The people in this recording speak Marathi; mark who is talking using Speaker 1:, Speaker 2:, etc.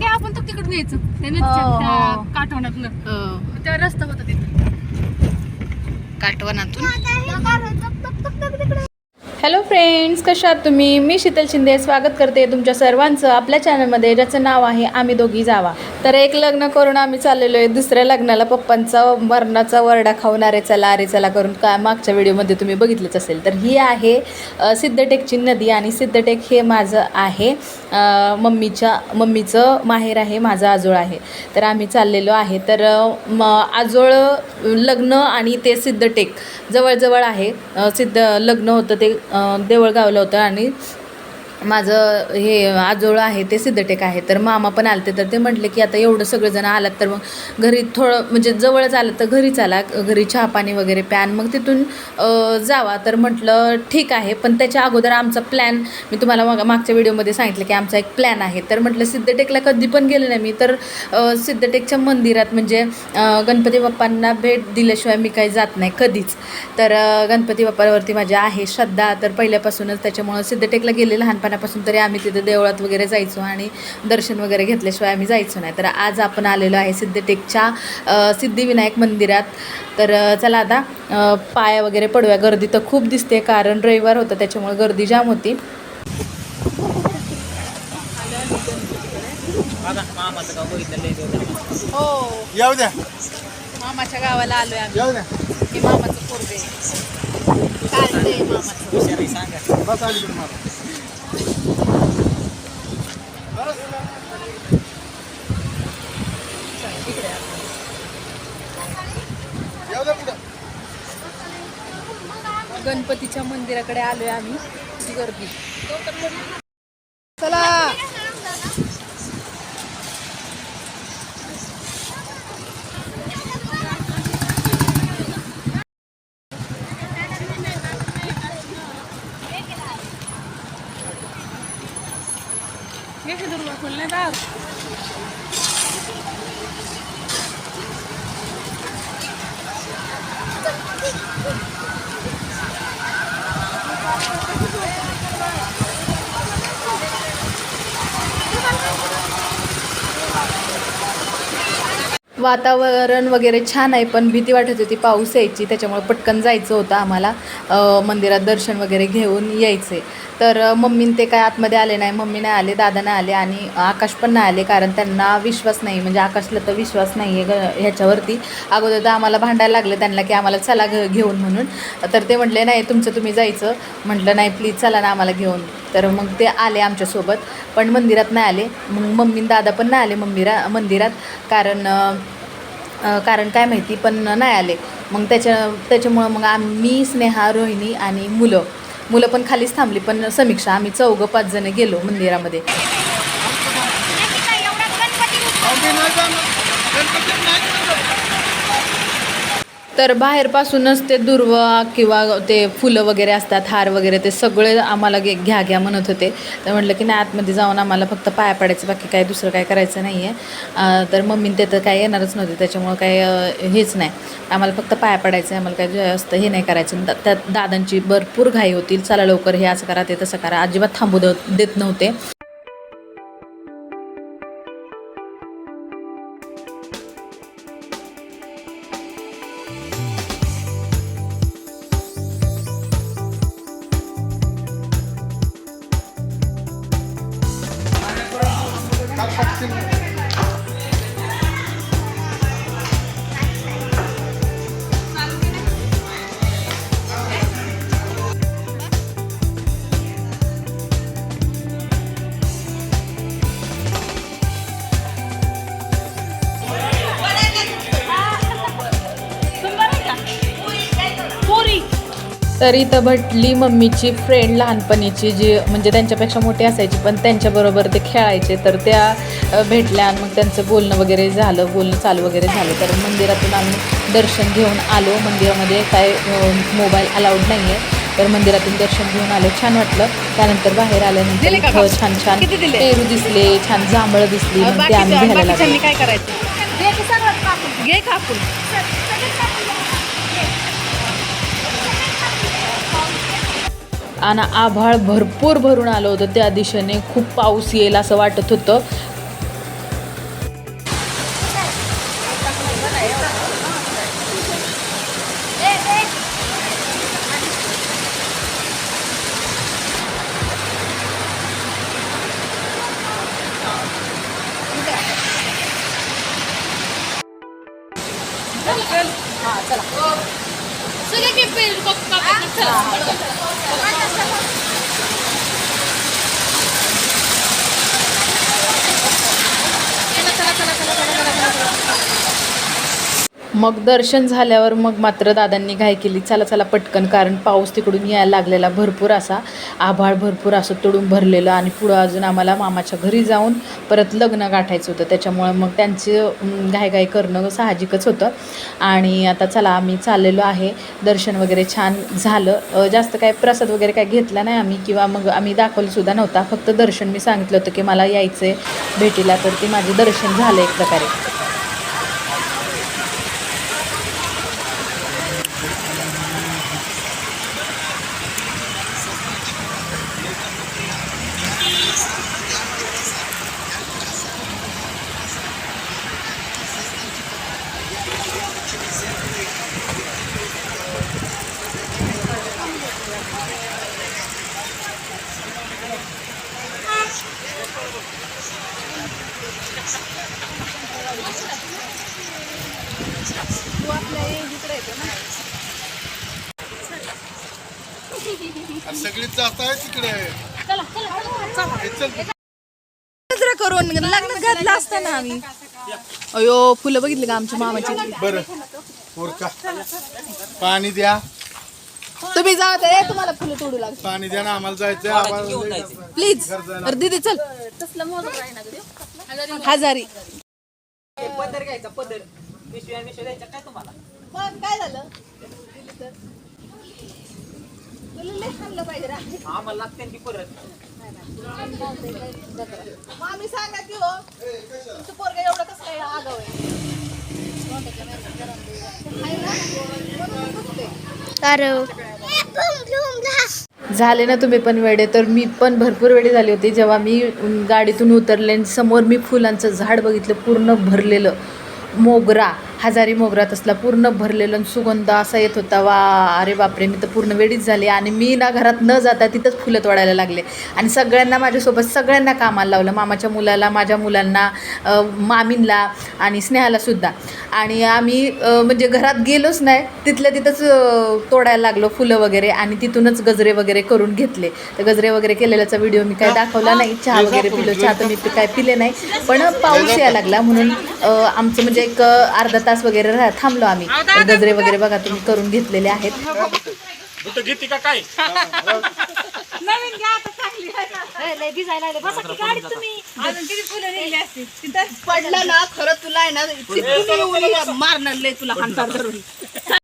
Speaker 1: की आपण तर तिकडून यायचं. त्या
Speaker 2: हो,
Speaker 1: नदीच्या
Speaker 2: हो.
Speaker 1: त्या काठवणातनं?
Speaker 2: हो.
Speaker 1: तेव्हा रस्ता होता तिथं
Speaker 2: काटवनातून हॅलो फ्रेंड्स कशा आहात तुम्ही? मी शीतल शिंदे स्वागत करते तुमच्या सर्वांचं. आपल्या चॅनलमध्ये ज्याचं नाव आहे आम्ही दोघी जावा. तर एक लग्न करून आम्ही चाललेलो आहे. दुसऱ्या लग्नाला पप्पांचा मरणाचा वरडा खाऊन अरे चला अरे चला करून का मागच्या व्हिडिओमध्ये तुम्ही बघितलंच असेल. तर ही आहे सिद्धटेकची नदी आणि सिद्धटेक हे माझं आहे. मम्मीच्या मम्मीचं माहेर आहे माझं आजोळ आहे. तर आम्ही चाललेलो आहे. तर म आजोळ लग्न आणि ते सिद्धटेक जवळजवळ आहे. सिद्ध लग्न होतं ते देवळगावला होतं आणि माझं हे आजोळं आहे ते सिद्धटेक आहे. तर मामा पण आलते तर ते म्हटले की आता एवढं सगळेजण आलात तर मग घरी थोडं म्हणजे जवळच आलं तर घरी चाला घरी चहा पाणी वगैरे प्यान मग तिथून जावा. तर म्हटलं ठीक आहे पण त्याच्या अगोदर आमचा प्लॅन मी तुम्हाला मग मागच्या व्हिडिओमध्ये सांगितलं की आमचा एक प्लॅन आहे. तर म्हटलं सिद्धटेकला कधी पण गेले नाही मी तर सिद्धटेकच्या मंदिरात म्हणजे गणपती बाप्पांना भेट दिल्याशिवाय मी काही जात नाही कधीच. तर गणपती बाप्पावरती माझी आहे श्रद्धा तर पहिल्यापासूनच त्याच्यामुळं सिद्धटेकला गेले लहानपण लहानपणापासून तरी आम्ही तिथे देवळात वगैरे जायचो आणि दर्शन वगैरे घेतल्याशिवाय आम्ही जायचो नाही. तर आज आपण आलेलो आहे सिद्धटेकच्या सिद्धिविनायक मंदिरात. तर चला आता पाया वगैरे पडूया. गर्दी तर खूप दिसते कारण रविवार होतं त्याच्यामुळे गर्दी जाम होती. हो.
Speaker 3: येऊ द्या.
Speaker 2: मामाच्या गावाला आलोय आम्ही. हे मामाचं पोरगे चालतंय मामाचं.
Speaker 3: बस आली तुम्हाला येऊ द्या पुढं
Speaker 2: गणपतीच्या मंदिराकडे आलोय आम्ही. गर्दी.
Speaker 1: हे का
Speaker 2: वातावरण वगैरे छान आहे पण भीती वाटत होती पाऊस यायची त्याच्यामुळे पटकन जायचं होतं आम्हाला मंदिरात दर्शन वगैरे घेऊन यायचे. तर मम्मीन ते काय आतमध्ये आले नाही मम्मी नाही आले दादा नाही आले आणि आकाश पण नाही आले कारण त्यांना विश्वास नाही म्हणजे आकाशला तर विश्वास नाही आहे ग ह्याच्यावरती. अगोदर तर आम्हाला भांडायला लागलं त्यांना की आम्हाला चला घ घेऊन म्हणून. तर ते म्हटले नाही तुमचं तुम्ही जायचं. म्हटलं नाही प्लीज चला ना आम्हाला घेऊन. तर मग ते आले आमच्यासोबत पण मंदिरात नाही आले. मग मम्मी दादा पण नाही आले मंदिरा मंदिरात कारण कारण काय माहिती पण नाही आले. मग त्याच्या त्याच्यामुळं मग आम्ही स्नेहा रोहिणी आणि मुलं. मुलं पण खालीच थांबली पण समीक्षा आम्ही चौघं पाच जण गेलो मंदिरामध्ये
Speaker 3: अवघे नाही जाणार. गणपती नाही जाणार.
Speaker 2: तर बाहेरपासूनच ते दुर्वा किंवा ते फुलं वगैरे असतात हार वगैरे ते सगळे आम्हाला घे घ्या घ्या म्हणत होते. तर म्हटलं की नाही आतमध्ये जाऊन आम्हाला फक्त पाया पडायचं बाकी काय दुसरं काय करायचं नाही आहे तर मम्मी ते तर काय येणारच नव्हते त्याच्यामुळं काय हेच नाही. आम्हाला फक्त पाया पडायचं आहे आम्हाला काय असतं हे नाही करायचं. दा- त्यात दादांची भरपूर घाई होतील चला लवकर हे असं करा ते तसं करा. अजिबात थांबू द देत नव्हते.
Speaker 1: पोरी
Speaker 2: तर इथं भेटली मम्मीची फ्रेंड लहानपणीची जी म्हणजे त्यांच्यापेक्षा मोठी असायची पण त्यांच्याबरोबर ते खेळायचे. तर त्या भेटल्या आणि मग त्यांचं बोलणं वगैरे झालं बोलणं चालू वगैरे झालं. तर मंदिरातून आम्ही दर्शन घेऊन आलो. मंदिरामध्ये काय मोबाईल अलाउड नाही आहे तर मंदिरातून दर्शन घेऊन आलो. छान वाटलं. त्यानंतर बाहेर आल्यानंतर? छान छान? पेरू दिसले छान जांभळं दिसली. मग ते आम्ही घ्यायला लागलो. आणि आभाळ भरपूर भरून आलं होतं. त्या दिशेने खूप पाऊस येईल असं वाटत होतं. चला. मग दर्शन झाल्यावर मग मात्र दादांनी घाई केली. चला चला पटकन कारण पाऊस तिकडून यायला लागलेला. भरपूर असा आभाळ भरपूर असं तुडून भरलेलं आणि पुढं अजून आम्हाला मामाच्या घरी जाऊन परत लग्न गाठायचं होतं. त्याच्यामुळं मग त्यांचं घायघाय करणं साहजिकच होतं. आणि आता चला आम्ही चाललेलो आहे. दर्शन वगैरे छान झालं. जास्त काय प्रसाद वगैरे काय घेतला नाही आम्ही किंवा मग आम्ही दाखवलंसुद्धा नव्हता. फक्त दर्शन मी सांगितलं होतं की मला यायचं आहे भेटीला तर ते माझे दर्शन झालं एक प्रकारे.
Speaker 3: सगळीच जात आहे तिकडे. हे चल.
Speaker 2: गजरा करून लग्न घातलं असताना आम्ही. अयो फुलं बघितली का आमच्या मामाची?
Speaker 3: बरं. पोरका पाणी द्या.
Speaker 2: तुम्ही जा ते तुम्हाला फुलं तोडू लागत
Speaker 3: पाणी द्या ना आम्हाला आम्हाला
Speaker 2: प्लीज. अरे दीदी चल. हजारी.
Speaker 4: पदर घ्यायचा पदर. पिशव्या पिशव्या द्यायच्या काय तुम्हाला?
Speaker 2: मग काय झालं?
Speaker 4: आम्हाला लागते की परत
Speaker 2: मामी सांगा की हो तुमचं पोरगा एवढं कसं काय आगाव आहे? झाले ना तुम्ही पण वेडे तर मी पण भरपूर वेळी झाली होती. जेव्हा मी गाडीतून उतरले आणि समोर मी फुलांचं झाड बघितलं पूर्ण भरलेलं. मोगरा. हजारी मोगरा तसला पूर्ण भरलेलं आणि सुगंध असा येत होता वा अरे बापरे मी तर पूर्ण वेळीच झाली आणि मी ना घरात न जाता तिथंच फुलं तोडायला लागले. आणि सगळ्यांना माझ्यासोबत सगळ्यांना कामाला लावलं मामाच्या मुलाला माझ्या मुलांना मामींला आणि स्नेहाला सुद्धा. आणि आम्ही म्हणजे घरात गेलोच नाही तिथल्या तिथंच तोडायला लागलो फुलं वगैरे आणि तिथूनच गजरे वगैरे करून घेतले. तर गजरे वगैरे केलेल्याचा व्हिडिओ मी काय दाखवला नाही चहा वगैरे पिलो चहा तर मी ते काय पिले नाही. पण पाऊस यायला लागला म्हणून आमचं म्हणजे एक अर्धा तास वगैरे थांबलो आम्ही. गजरे वगैरे बघा तुम्ही करून घेतलेले आहेत. पडलं ना खरं तुला आहे ना मारणार लय तुला हाणतात धरून.